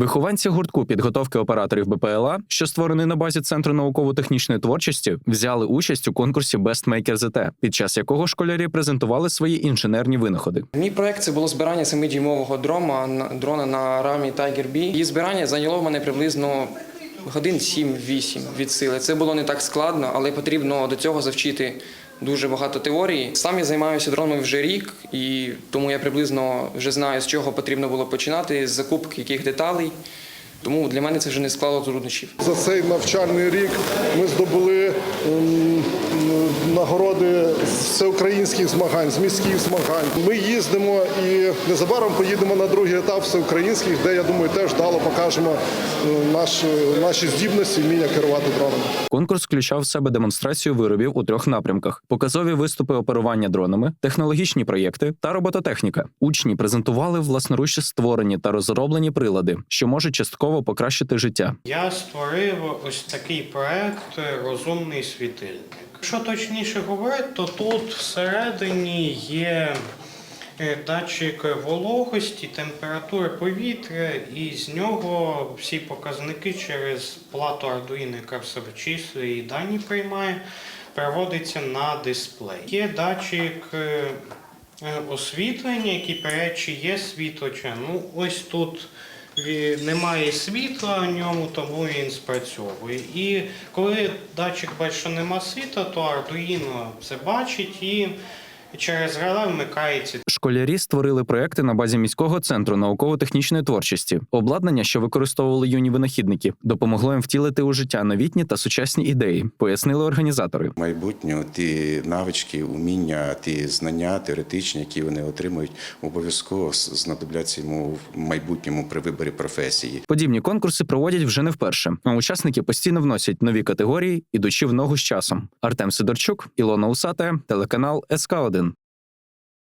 Вихованці гуртку підготовки операторів БПЛА, що створений на базі центру науково-технічної творчості, взяли участь у конкурсі Best Maker ZT, під час якого школярі презентували свої інженерні винаходи. Мій проект це було збирання 7-дюймового дрона дрона на рамі Tiger B. Її збирання зайняло в мене приблизно годин 7-8 від сили. Це було не так складно, але потрібно до цього завчити дуже багато теорії. Сам я займаюся дронами вже рік, і тому я приблизно вже знаю, з чого потрібно було починати, з закупки яких деталей. Тому для мене це вже не склало труднощів. За цей навчальний рік ми здобули ем, нагороди з всеукраїнських змагань, з міських змагань. Ми їздимо і незабаром поїдемо на другий етап всеукраїнських, де я думаю, теж дало покажемо е, наш, наші здібності, вміння керувати дронами. Конкурс включав в себе демонстрацію виробів у трьох напрямках: показові виступи оперування дронами, технологічні проєкти та робототехніка. Учні презентували власноруч створені та розроблені прилади, що можуть частково покращити життя. Я створив ось такий проект Розумний світильник. Якщо точніше говорити, то тут всередині є е, датчик вологості, температури повітря, і з нього всі показники через плату Arduino, яка в себе числює і дані приймає, переводиться на дисплей. Є датчик е, е, освітлення, який чи є світло, чи ну ось тут. Немає світла в ньому, тому він спрацьовує. І коли датчик бачить, що нема світла, то Arduino це бачить і через реле вмикається Школярі створили проекти на базі міського центру науково-технічної творчості. Обладнання, що використовували юні винахідники, допомогло їм втілити у життя новітні та сучасні ідеї, пояснили організатори. майбутнього ті навички, уміння, ті знання теоретичні, які вони отримують, обов'язково знадобляться йому в майбутньому при виборі професії. Подібні конкурси проводять вже не вперше. А учасники постійно вносять нові категорії, ідучи в ногу з часом. Артем Сидорчук, Ілона Усате, телеканал СК 1